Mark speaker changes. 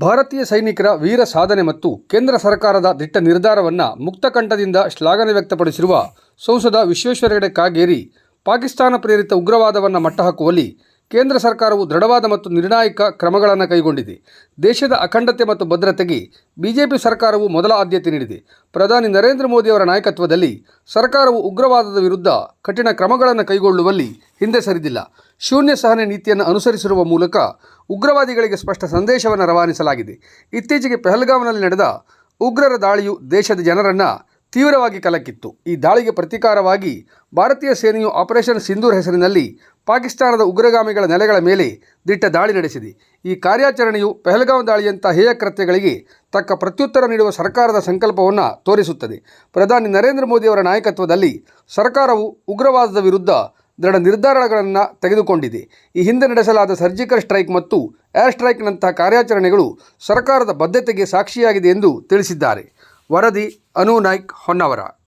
Speaker 1: ಭಾರತೀಯ ಸೈನಿಕರ ವೀರ ಸಾಧನೆ ಮತ್ತು ಕೇಂದ್ರ ಸರ್ಕಾರದ ದಿಟ್ಟ ನಿರ್ಧಾರವನ್ನು ಮುಕ್ತಕಂಠದಿಂದ ಶ್ಲಾಘನೆ ವ್ಯಕ್ತಪಡಿಸಿರುವ ಸಂಸದ ವಿಶ್ವೇಶ್ವರ ಹೆಗಡೆ ಕಾಗೇರಿ ಪಾಕಿಸ್ತಾನ ಪ್ರೇರಿತ ಉಗ್ರವಾದವನ್ನು ಮಟ್ಟಹಾಕುವಲ್ಲಿ ಕೇಂದ್ರ ಸರ್ಕಾರವು ದೃಢವಾದ ಮತ್ತು ನಿರ್ಣಾಯಕ ಕ್ರಮಗಳನ್ನು ಕೈಗೊಂಡಿದೆ. ದೇಶದ ಅಖಂಡತೆ ಮತ್ತು ಭದ್ರತೆಗೆ ಬಿಜೆಪಿ ಸರ್ಕಾರವು ಮೊದಲ ಆದ್ಯತೆ ನೀಡಿದೆ. ಪ್ರಧಾನಿ ನರೇಂದ್ರ ಮೋದಿಯವರ ನಾಯಕತ್ವದಲ್ಲಿ ಸರ್ಕಾರವು ಉಗ್ರವಾದದ ವಿರುದ್ಧ ಕಠಿಣ ಕ್ರಮಗಳನ್ನು ಕೈಗೊಳ್ಳುವಲ್ಲಿ ಹಿಂದೆ ಸರಿದಿಲ್ಲ. ಶೂನ್ಯ ಸಹನೆ ನೀತಿಯನ್ನು ಅನುಸರಿಸಿರುವ ಮೂಲಕ ಉಗ್ರವಾದಿಗಳಿಗೆ ಸ್ಪಷ್ಟ ಸಂದೇಶವನ್ನು ರವಾನಿಸಲಾಗಿದೆ. ಇತ್ತೀಚೆಗೆ ಪೆಹಲ್ಗಾಮ್ನಲ್ಲಿ ನಡೆದ ಉಗ್ರರ ದಾಳಿಯು ದೇಶದ ಜನರನ್ನು ತೀವ್ರವಾಗಿ ಕಲಕಿತ್ತು. ಈ ದಾಳಿಗೆ ಪ್ರತೀಕಾರವಾಗಿ ಭಾರತೀಯ ಸೇನೆಯು ಆಪರೇಷನ್ ಸಿಂಧೂರ್ ಹೆಸರಿನಲ್ಲಿ ಪಾಕಿಸ್ತಾನದ ಉಗ್ರಗಾಮಿಗಳ ನೆಲೆಗಳ ಮೇಲೆ ದಿಟ್ಟ ದಾಳಿ ನಡೆಸಿದೆ. ಈ ಕಾರ್ಯಾಚರಣೆಯು ಪೆಹಲ್ಗಾಂವ್ ದಾಳಿಯಂಥ ಹೇಯ ಕೃತ್ಯಗಳಿಗೆ ತಕ್ಕ ಪ್ರತ್ಯುತ್ತರ ನೀಡುವ ಸರ್ಕಾರದ ಸಂಕಲ್ಪವನ್ನು ತೋರಿಸುತ್ತದೆ. ಪ್ರಧಾನಿ ನರೇಂದ್ರ ಮೋದಿಯವರ ನಾಯಕತ್ವದಲ್ಲಿ ಸರ್ಕಾರವು ಉಗ್ರವಾದದ ವಿರುದ್ಧ ದೃಢ ನಿರ್ಧಾರಗಳನ್ನು ತೆಗೆದುಕೊಂಡಿದೆ. ಈ ಹಿಂದೆ ನಡೆಸಲಾದ ಸರ್ಜಿಕಲ್ ಸ್ಟ್ರೈಕ್ ಮತ್ತು ಏರ್ ಸ್ಟ್ರೈಕ್ನಂತಹ ಕಾರ್ಯಾಚರಣೆಗಳು ಸರ್ಕಾರದ ಬದ್ಧತೆಗೆ ಸಾಕ್ಷಿಯಾಗಿದೆ ಎಂದು ತಿಳಿಸಿದ್ದಾರೆ. ವರದಿ ಅನು ನಾಯ್ಕ್ ಹೊನ್ನವರ.